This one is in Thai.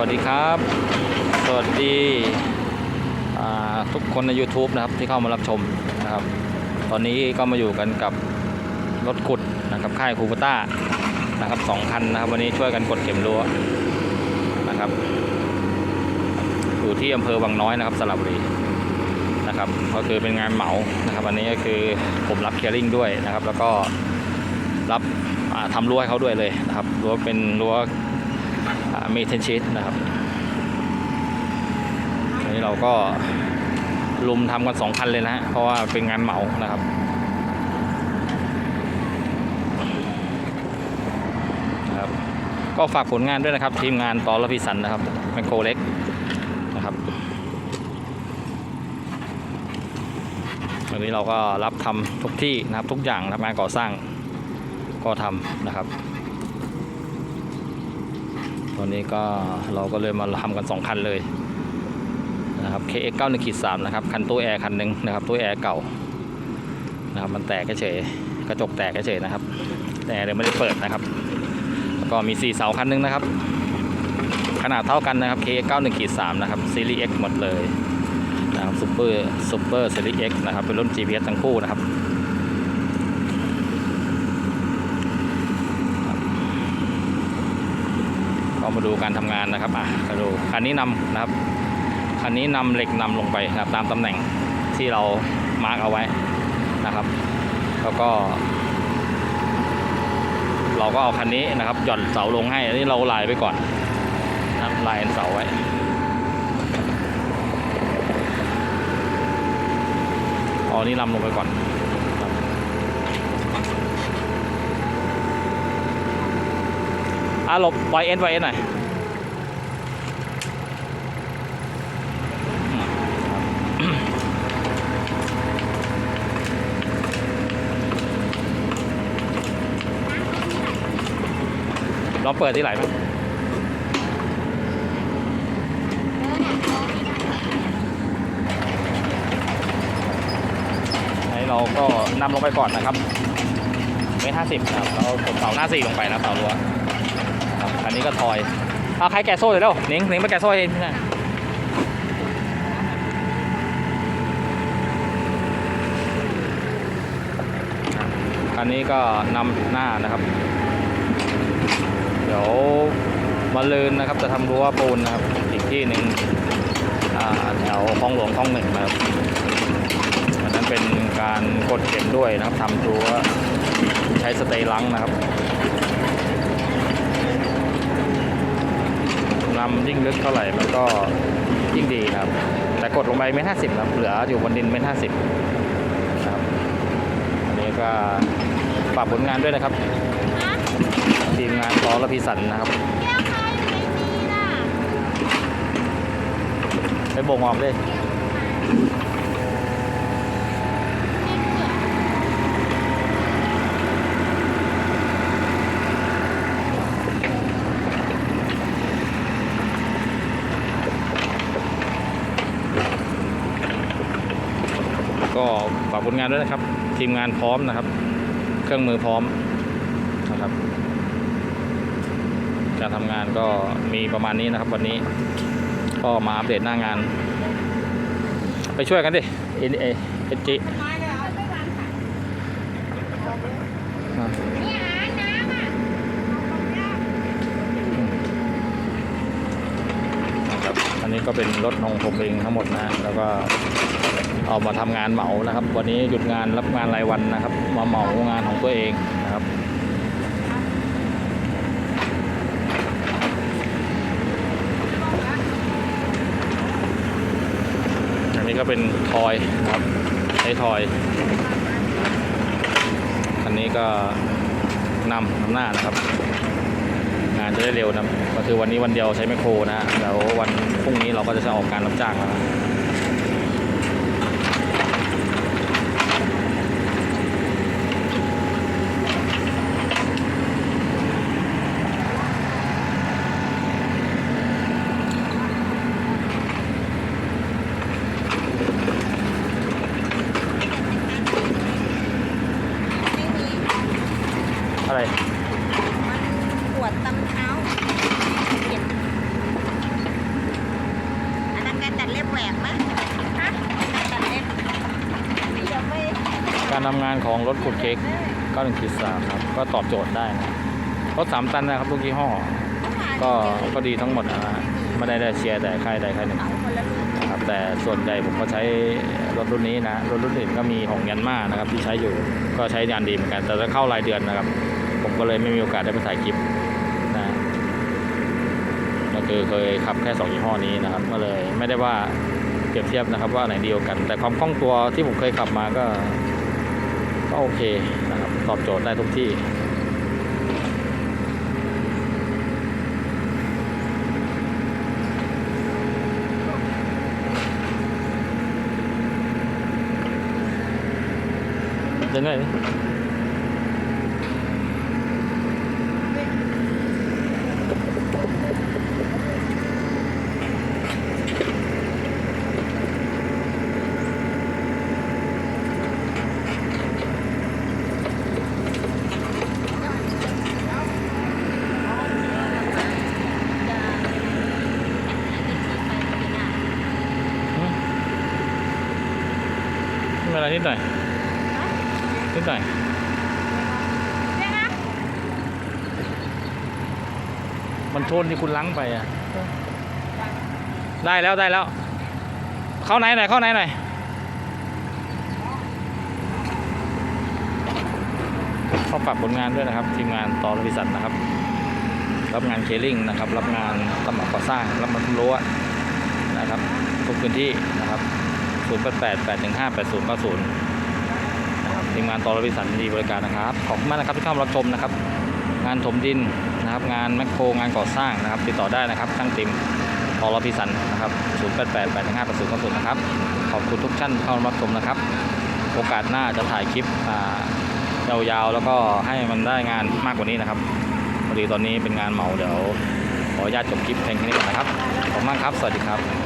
วัสดีครับ สวัสดีทุกคนใน YouTube นะครับที่เข้ามารับชมนะครับ ตอนนี้ก็มาอยู่กันกับรถขุดนะครับค่ายคูปต้านะครับสองคันนะครับ วันนี้ช่วยกันกดเข็มรั้วนะครับ อยู่ที่อำเภอวังน้อยนะครับสระบุรีนะครับก็คือเป็นงานเหมานะครับ อันนี้ก็คือผมรับเคลียร์ลิงด้วยนะครับ แล้วก็รับอ่าทำรั้วให้เขาด้วยเลยนะครับรั้วเป็นรั้ว เมทเทนชีตนะครับอันนี้เราก็ลุมทำกันสองคันเลยนะฮะเพราะว่าเป็นงานเหมานะครับครับ ก็ฝากผลงานด้วยนะครับ ทีมงานตอรพิสันนะครับเป็นโคเล็กนะครับวันนี้เราก็รับทำทุกที่นะครับทุกอย่างนะครับงานก่อสร้างก็ทำนะครับ วันนี้ก็เราก็เลยมาทำกัน 2 คันเลยนะครับ KX 91ขีด3นะครับ คันตู้แอร์คันหนึ่งนะครับ ตู้แอร์เก่านะครับ มันแตกเฉยกระจกแตกเฉยนะครับ แต่เดี๋ยวไม่ได้เปิดนะครับ แล้วก็มี 4 เสาคันหนึงนะครับ ขนาดเท่ากันนะครับ KX 91ขีด3นะครับ ซีรีส์ X หมดเลยนะครับซูเปอร์ซูเปอร์ซีรีส์ X นะครับ เป็นรุ่น GPS ทั้งคู่นะครับ ก็มาดูการทำงานนะครับอะมาดูคันนี้นำนะครับคันนี้นำเหล็กนำลงไปนะครับตามตำแหน่งที่เรามาร์กเอาไว้นะครับ แล้วก็ เราก็เอาคันนี้นะครับหย่อนเสาลงให้อันนี้เราลายไปก่อนนะลายเสาไว้อ๋อนี่นำลงไปก่อนครับ อะหลบปล่อยเอ็นปล่อยเอ็นหน่อยลองเปิดที่ไหลไหมอันนี้เราก็นำลงไปก่อนนะครับเมตรห้าสิบนะครับเรากดเสาหน้าสี่ลงไปนะเสารั้ว อันนี้ก็ทอยเอาใครแกะโซ่เลยเร็วหนิงหนิงไปแกะโซ่เองนะอันนี้ก็นำหน้านะครับ เดี๋ยวมาลืนนะครับ จะทำรั้วปูนนะครับ อีกที่หนึ่งแถวคลองหลวงคลองหนึ่งนะครับอันนั้นเป็นการกดเก็บด้วยนะครับทำรั้วใช้สเตย์ลังนะครับ นำยิ่งลึกเท่าไหร่มันก็ยิ่งดีนะครับ แต่กดลงไปเมตรห้าสิบครับเหลืออยู่บนดินเมตรห้าสิบนะครับอันนี้ก็ฝากผลงานด้วยนะครับ ทีมงานล้อและพิสันนะครับแก้วใครไม่มีน่ะไปโบ่งออกเลยก็ฝากผลงานด้วยนะครับ ทีมงานพร้อมนะครับ เครื่องมือพร้อมนะครับ การทำงานก็มีประมาณนี้นะครับ วันนี้ก็มาอัปเดตหน้างาน ไปช่วยกันดิเอ็นเอเอ็นจี นี่หาน้ำอะ ครับอันนี้ ก็เป็นรถของผมเองทั้งหมดนะแล้วก็เอามาทำงานเหมานะครับ วันนี้หยุดงานรับงานรายวันนะครับ มาเหมางานของตัวเองนะครับอันนี้ก็เป็นทอยครับใช้ทอยอันนี้ก็นำนำหน้านะครับานจะได้เร็วนะก็คือวันนี้วันเดียวใช้แมคโครนะฮะแล้ววันพรุ่งนี้เราก็จะออกการรับจ้างแล้ว หวกไหมการทำงานของรถขุดเค้ก91.3ครับ ก็ตอบโจทย์ได้นะรถสาตันนะครับทุกยี่ห้อ ก็ก็ดีทั้งหมดนะฮะไม่ได้ได้เชียร์แต่ค่ายใดค่ายหนึ่งครับแต่ส่วนใหญ่ผมก็ใช้รถรุ่นนี้นะรถรุ่นอื่นก็มีของยันมานะครับที่ใช้อยู่ก็ใช้งานดีเหมือนกัน แต่จะเข้ารายเดือนนะครับ ผมก็เลยไม่มีโอกาสได้ไปถ่ายคลิป คือเคยขับแค่สองยี่ห้อนี้นะครับ ก็เลยไม่ได้ว่าเปรียบเทียบนะครับว่าไหนเดีกว่ากัน แต่ความคล่องตัวที่ผมเคยขับมาก็ก็โอเคนะครับตอบโจทย์ได้ทุกที่เดินไหนไม่ เป็นไรนิดหน่อยนิดหน่อยเดี๋ยวนะมันโทนที่คุณล้างไปอะ ได้แล้วได้แล้ว เข้าไหนหน่อยเข้าไหนหน่อยขอฝากผลงานด้วยนะครับ ทีมงานต่อบริษัทนะครับ รับงานเคลิ่งนะครับ รับงานรับเหมาก่อสร้างรับมาทุรั้วนะครับทุกพื้นที่นะครับ 0 8 8 8 1 5 8 0 9 0นะครับทีมงานต่อบริษันดีบริการนะครับ ขอบคุณมากนะครับที่เข้ามารับชมนะครับ งานถมดินนะครับ งานแมคโครงานก่อสร้างนะครับ ติดต่อได้นะครับช่างติมพอรพิสันนะครับ 0 8 8 8 1 5 8 0 9 0 นะครับ ขอบคุณทุกท่านเข้ามารับชมนะครับ โอกาสหน้าจะถ่ายคลิปยาวๆ แล้วก็ให้มันได้งานมากกว่านี้นะครับพอดีตอนนี้เป็นงานเหมาเดี๋ยวขออนุญาตจบคลิปเพียงแค่นี้ก่อนนะครับ ขอบคุณมากครับ สวัสดีครับ